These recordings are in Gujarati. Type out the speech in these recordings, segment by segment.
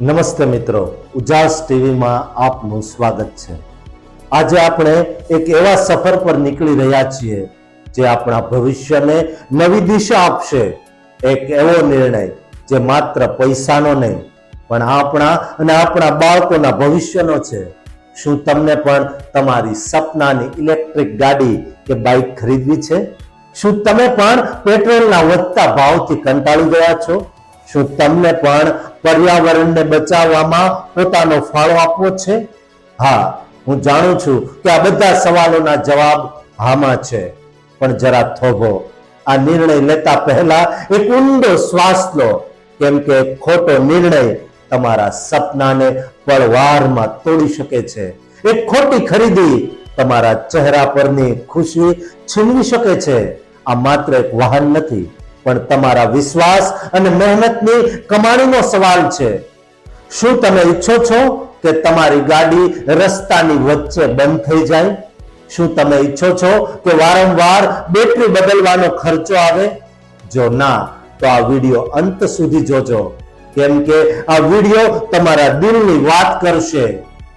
નમસ્તે મિત્રો, ઉજાસ ટીવીમાં આપનું સ્વાગત છે. આજે આપણે એક એવા સફર પર નીકળી રહ્યા છીએ, જે આપણા ભવિષ્યને નવી દિશા આપશે. એક એવો નિર્ણય જે માત્ર પૈસાનો નહીં, પણ આપણા અને આપણા બાળકોના ભવિષ્યનો છે. શું તમને પણ તમારી સપનાની ઇલેક્ટ્રિક ગાડી કે બાઇક ખરીદવી છે? શું તમે પણ પેટ્રોલના વધતા ભાવથી કંટાળી ગયા છો? શું તમને પણ પર્યાવરણને બચાવવામાં પોતાનો ફાળો આપવો છે? હા, હું જાણું છું કે આ બધા સવાલોના જવાબ હામાં છે. પણ જરા થોભો. આ નિર્ણય લેતા પહેલા એક ઊંડો શ્વાસ લો. કેમ કે ખોટો નિર્ણય તમારા સપનાને પળવારમાં તોડી શકે છે. એક ખોટી ખરીદી તમારા ચહેરા પરની ખુશી છીનવી શકે છે. આ માત્ર એક વાહન નથી. પણ તમારા વિશ્વાસ અને મહેનતની કમાણીનો સવાલ છે. શું તમે ઈચ્છો છો કે તમારી ગાડી રસ્તાની વચ્ચે બંધ થઈ જાય? શું તમે ઈચ્છો છો કે વારંવાર બેટરી બદલવાનો ખર્ચો આવે? જો ના, તો આ વીડિયો અંત સુધી જોજો. કેમ કે આ વીડિયો તમારા દિલની વાત કરશે,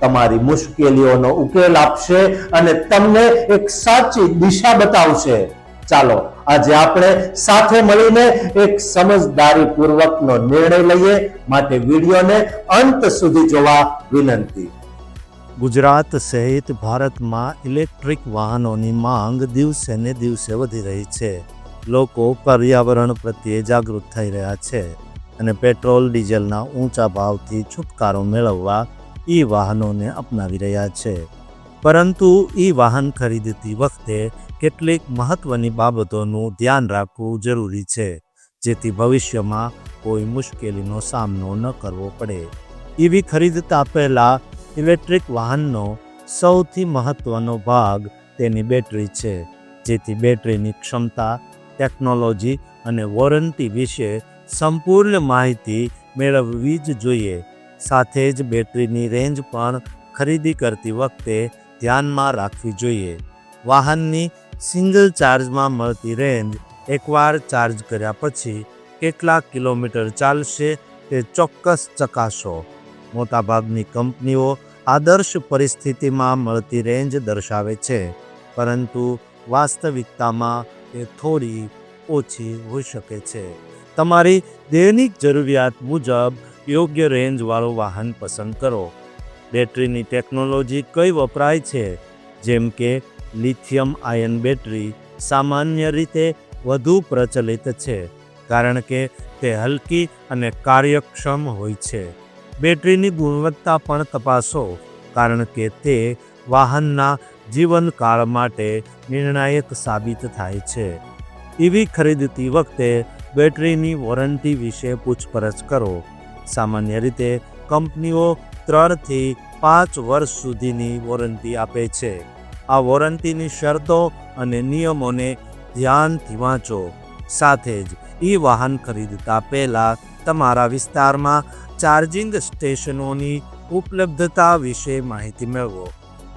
તમારી મુશ્કેલીઓનો ઉકેલ આપશે અને તમને એક સાચી દિશા બતાવશે. ચાલો આજે આપણે સાથે મળીને એક સમજદારી પૂર્વકનો નિર્ણય લઈએ માટે વિડીયોને અંત સુધી જોવા વિનંતી. ગુજરાત સહિત ભારતમાં ઇલેક્ટ્રિક વાહનોની માંગ દિવસે ને દિવસે વધી રહી છે. લોકો પર્યાવરણ પ્રત્યે જાગૃત થઈ રહ્યા છે અને પેટ્રોલ, ડીઝલના ઊંચા ભાવથી છુટકારો મેળવવા ઈ વાહનોને અપનાવી રહ્યા છે. પરંતુ ઈ વાહન ખરીદતી વખતે કેટલીક મહત્વની બાબતોનું ધ્યાન રાખવું જરૂરી છે, જેથી ભવિષ્યમાં કોઈ મુશ્કેલીનો સામનો ન કરવો પડે. ઈવી ખરીદતા પહેલાં ઇલેક્ટ્રિક વાહનનો સૌથી મહત્વનો ભાગ તેની બેટરી છે, જેથી બેટરીની ક્ષમતા, ટેકનોલોજી અને વોરંટી વિશે સંપૂર્ણ માહિતી મેળવવી જ જોઈએ. સાથે જ બેટરીની રેન્જ પણ ખરીદી કરતી વખતે ધ્યાનમાં રાખવી જોઈએ. વાહનની સિંગલ ચાર્જમાં મળતી રેન્જ એકવાર ચાર્જ કર્યા પછી કેટલા કિલોમીટર ચાલશે તે ચોક્કસ ચકાસો. મોટાભાગની કંપનીઓ આદર્શ પરિસ્થિતિમાં મળતી રેન્જ દર્શાવે છે, પરંતુ વાસ્તવિકતામાં તે થોડી ઓછી હોઈ શકે છે. તમારી દૈનિક જરૂરિયાત મુજબ યોગ્ય રેન્જવાળું વાહન પસંદ કરો. બેટરીની ટેકનોલોજી કઈ વપરાય છે? જેમ કે લિથિયમ આયન બેટરી સામાન્ય રીતે વધુ પ્રચલિત છે, કારણ કે તે હલકી અને કાર્યક્ષમ હોય છે. બેટરીની ગુણવત્તા પણ તપાસો, કારણ કે તે વાહનના જીવનકાળ માટે નિર્ણાયક સાબિત થાય છે. ઈવી ખરીદતી વખતે બેટરીની વોરંટી વિશે પૂછપરછ કરો. સામાન્ય રીતે કંપનીઓ ત્રણથી પાંચ વર્ષ સુધીની વોરંટી આપે છે. આ વોરંટીની શરતો અને નિયમોને ધ્યાનથી વાંચો. સાથે જ ઈ વાહન ખરીદતા પહેલાં તમારા વિસ્તારમાં ચાર્જિંગ સ્ટેશનોની ઉપલબ્ધતા વિશે માહિતી મેળવો.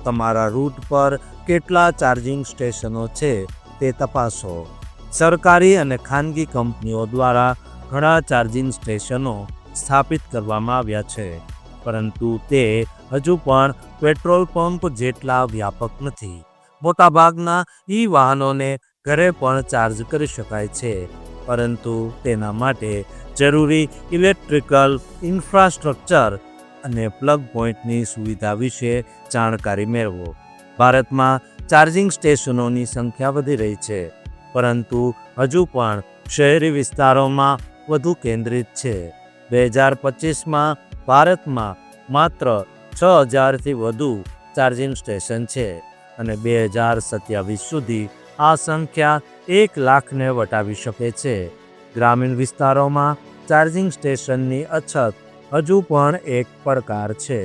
તમારા રૂટ પર કેટલા ચાર્જિંગ સ્ટેશનો છે તે તપાસો. સરકારી અને ખાનગી કંપનીઓ દ્વારા ઘણા ચાર્જિંગ સ્ટેશનો સ્થાપિત કરવામાં આવ્યા છે, પરંતુ તે હજુ પણ પેટ્રોલ પંપ જેટલા વ્યાપક નથી. મોટાભાગના ઈ વાહનોને ઘરે પણ ચાર્જ કરી શકાય છે, પરંતુ તેના માટે જરૂરી ઇલેક્ટ્રિકલ ઇન્ફ્રાસ્ટ્રક્ચર અને પ્લગ પોઈન્ટની સુવિધા વિશે જાણકારી મેળવો. ભારતમાં ચાર્જિંગ સ્ટેશનોની સંખ્યા વધી રહી છે, પરંતુ હજુ પણ શહેરી વિસ્તારોમાં વધુ કેન્દ્રિત છે. બે હજાર પચીસમાં ભારતમાં માત્ર છ હજારથી વધુ ચાર્જિંગ સ્ટેશન છે અને બે હજાર સત્યાવીસ સુધી આ સંખ્યા એક લાખને વટાવી શકે છે. ગ્રામીણ વિસ્તારોમાં ચાર્જિંગ સ્ટેશનની અછત હજુ પણ એક પડકાર છે.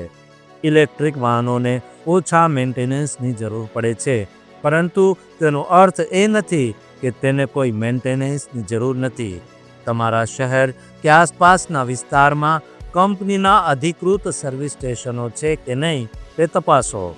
ઇલેક્ટ્રિક વાહનોને ઓછા મેન્ટેનન્સની જરૂર પડે છે, પરંતુ તેનો અર્થ એ નથી કે તેને કોઈ મેન્ટેનન્સની જરૂર નથી. તમારા શહેર કે આસપાસના વિસ્તારમાં કંપનીના અધિકૃત સર્વિસ સ્ટેશનો છે કે નહીં તે તપાસો.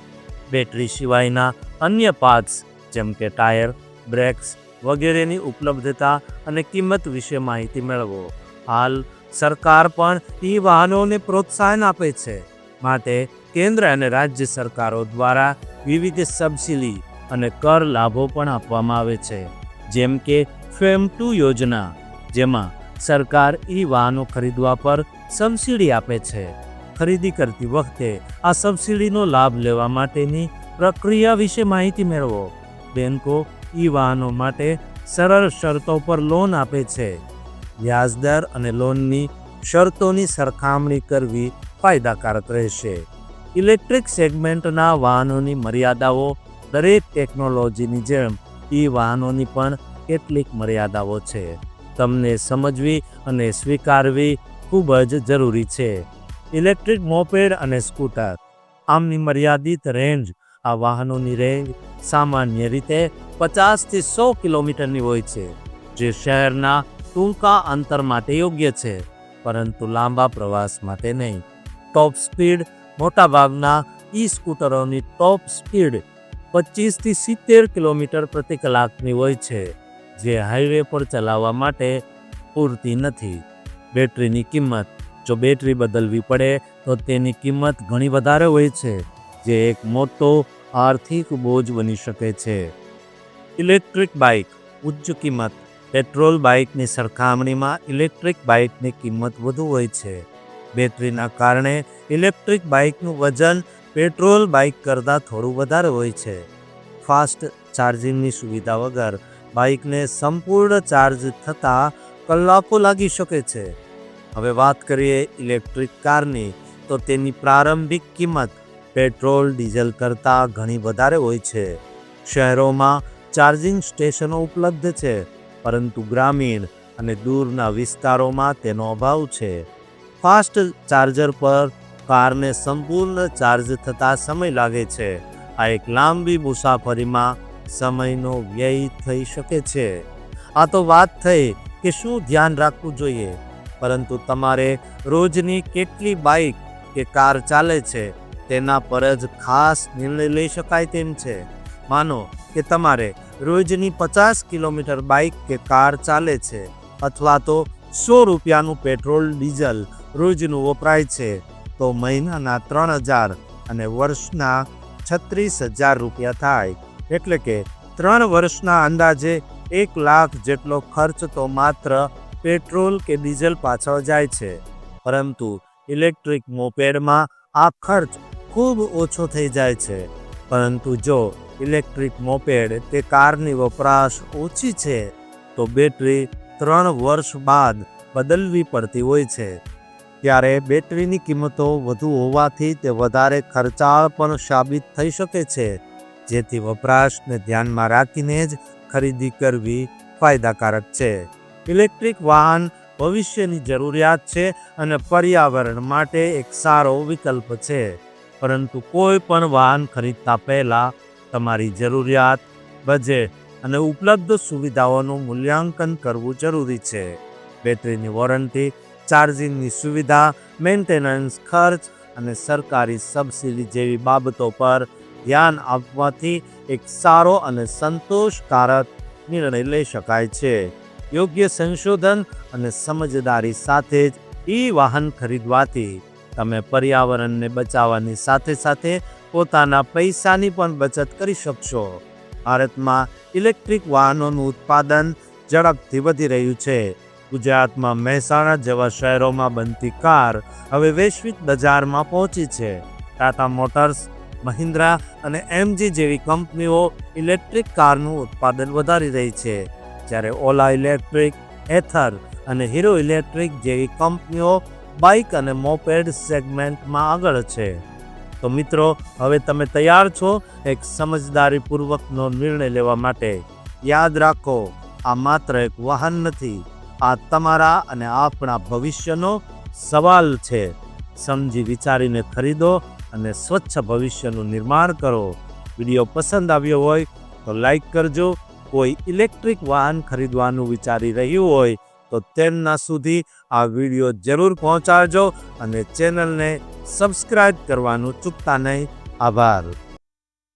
બેટરી સિવાયના અન્ય પાર્ટ્સ જેમ કે ટાયર, બ્રેક્સ વગેરેની ઉપલબ્ધતા અને કિંમત વિશે માહિતી મેળવો. હાલ સરકાર પણ ઈ વાહનોને પ્રોત્સાહન આપે છે. માટે કેન્દ્ર અને રાજ્ય સરકારો દ્વારા વિવિધ સબસિડી અને કર લાભો પણ આપવામાં આવે છે. જેમ કે ફેમ ટુ યોજના, જેમાં સરકાર ઈ વાહનો ખરીદવા પર સબસિડી આપે છે. ખરીદી કરતી વખતે આ સબસિડીનો લાભ લેવા માટેની પ્રક્રિયા વિશે માહિતી મેળવો. બેન્કો ઈ વાહનો માટે સરળ શરતો પર લોન આપે છે. વ્યાજદર અને લોનની શરતોની સરખામણી કરવી ફાયદાકારક રહેશે. ઇલેક્ટ્રિક સેગમેન્ટના વાહનોની મર્યાદાઓ દરેક ટેકનોલોજીની જેમ ઈ વાહનોની પણ કેટલીક મર્યાદાઓ છે. તમને સમજવી અને સ્વીકારવી ખૂબ જ જરૂરી છે. ઇલેક્ટ્રિક મોપેડ અને સ્કૂટર. આમની મર્યાદિત રેન્જ. આ વાહનોની રેન્જ સામાન્ય રીતે પચાસથી સો કિલોમીટરની હોય છે, જે શહેરના ટૂંકા અંતર માટે યોગ્ય છે, પરંતુ લાંબા પ્રવાસ માટે નહીં. ટોપ સ્પીડ મોટાભાગના ઈ સ્કૂટરોની ટોપ સ્પીડ પચીસથી સિત્તેર કિલોમીટર પ્રતિ કલાકની હોય છે. જે હાઈવે પર ચલાવવા માટે પૂરતી નથી. બેટરીની કિંમત, જો બેટરી બદલવી પડે, તો તેની કિંમત ઘણી વધારે હોય છે, જે એક મોટો આર્થિક બોજ બની શકે છે. ઇલેક્ટ્રિક બાઇક, ઉચ્ચ કિંમત, પેટ્રોલ બાઇકની સરખામણીમાં ઇલેક્ટ્રિક બાઇકની કિંમત વધુ હોય છે. બેટરીના કારણે ઇલેક્ટ્રિક બાઇકનું વજન પેટ્રોલ બાઇક કરતાં થોડું વધારે હોય છે. ફાસ્ટ ચાર્જિંગની સુવિધા વગર બાઇકને સંપૂર્ણ ચાર્જ થતાં કલાકો લાગી શકે છે. હવે વાત કરીએ ઇલેક્ટ્રિક કારની, તો તેની પ્રારંભિક કિંમત પેટ્રોલ, ડીઝલ કરતાં ઘણી વધારે હોય છે. શહેરોમાં ચાર્જિંગ સ્ટેશનો ઉપલબ્ધ છે, પરંતુ ગ્રામીણ અને દૂરના વિસ્તારોમાં તેનો અભાવ છે. ફાસ્ટ ચાર્જર પર કારને સંપૂર્ણ ચાર્જ થતાં સમય લાગે છે. આ એક લાંબી મુસાફરીમાં સમયનો વ્યય થઈ શકે છે. આ તો વાત થઈ કે શું ધ્યાન રાખવું જોઈએ. પરંતુ તમારે રોજની કેટલી બાઇક કે કાર ચાલે છે તેના પર જ ખાસ નિર્ણય લઈ શકાય તેમ છે. માનો કે તમારે રોજની પચાસ કિલોમીટર બાઇક કે કાર ચાલે છે અથવા તો સો રૂપિયાનું પેટ્રોલ, ડીઝલ રોજનું વપરાય છે, તો મહિનાના ત્રણ હજાર અને વર્ષના છત્રીસ હજાર રૂપિયા થાય. એટલે કે ત્રણ વર્ષના અંદાજે એક લાખ જેટલો ખર્ચ તો માત્ર પેટ્રોલ કે ડીઝલ પાછળ જાય છે. પરંતુ ઇલેક્ટ્રિક મોપેડમાં આ ખર્ચ ખૂબ ઓછો થઈ જાય છે. પરંતુ જો ઇલેક્ટ્રિક મોપેડ તે કારની વપરાશ ઓછી છે, તો બેટરી ત્રણ વર્ષ બાદ બદલવી પડતી હોય છે. ત્યારે બેટરીની કિંમતો વધુ હોવાથી તે વધારે ખર્ચાળ પણ સાબિત થઈ શકે છે. જેથી વપરાશને ધ્યાનમાં રાખીને જ ખરીદી કરવી ફાયદાકારક છે. ઇલેક્ટ્રિક વાહન ભવિષ્યની જરૂરિયાત છે અને પર્યાવરણ માટે એક સારો વિકલ્પ છે. પરંતુ કોઈ પણ વાહન ખરીદતા પહેલાં તમારી જરૂરિયાત, બજેટ અને ઉપલબ્ધ સુવિધાઓનું મૂલ્યાંકન કરવું જરૂરી છે. બેટરીની વોરંટી, ચાર્જિંગની સુવિધા, મેન્ટેનન્સ ખર્ચ અને સરકારી સબસિડી જેવી બાબતો પર ધ્યાન આપવાથી એક સારો અને સંતોષકારક નિર્ણય લઈ શકાય છે. યોગ્ય સંશોધન અને સમજદારી સાથે જ ઈ વાહન ખરીદવાથી તમે પર્યાવરણને બચાવવાની સાથે સાથે પોતાના પૈસાની પણ બચત કરી શકશો. ભારતમાં ઇલેક્ટ્રિક વાહનોનું ઉત્પાદન ઝડપથી વધી રહ્યું છે. ગુજરાતમાં મહેસાણા જેવા શહેરોમાં બનતી કાર હવે વૈશ્વિક બજારમાં પહોંચી છે. ટાટા મોટર્સ મહિન્દ્રા અને એમજી જેવી કંપનીઓ ઇલેક્ટ્રિક કારનું ઉત્પાદન વધારી રહી છે. જ્યારે ઓલા ઇલેક્ટ્રિક એથર અને હીરો ઇલેક્ટ્રિક જેવી કંપનીઓ બાઇક અને મોપેડ સેગમેન્ટમાં આગળ છે. તો મિત્રો, હવે તમે તૈયાર છો એક સમજદારીપૂર્વકનો નિર્ણય લેવા માટે. યાદ રાખો, આ માત્ર એક વાહન નથી, આ તમારા અને આપણા ભવિષ્યનો સવાલ છે. સમજી વિચારીને ખરીદો અને સ્વચ્છ ભવિષ્યનું નિર્માણ કરો. વીડિયો પસંદ આવ્યો હોય તો લાઈક કરજો. કોઈ ઇલેક્ટ્રિક વાહન ખરીદવાનું વિચારી રહ્યું હોય તો તેમના સુધી આ વીડિયો જરૂર પહોંચાડજો અને ચેનલને સબસ્ક્રાઈબ કરવાનું ચૂકતા નહીં. આભાર.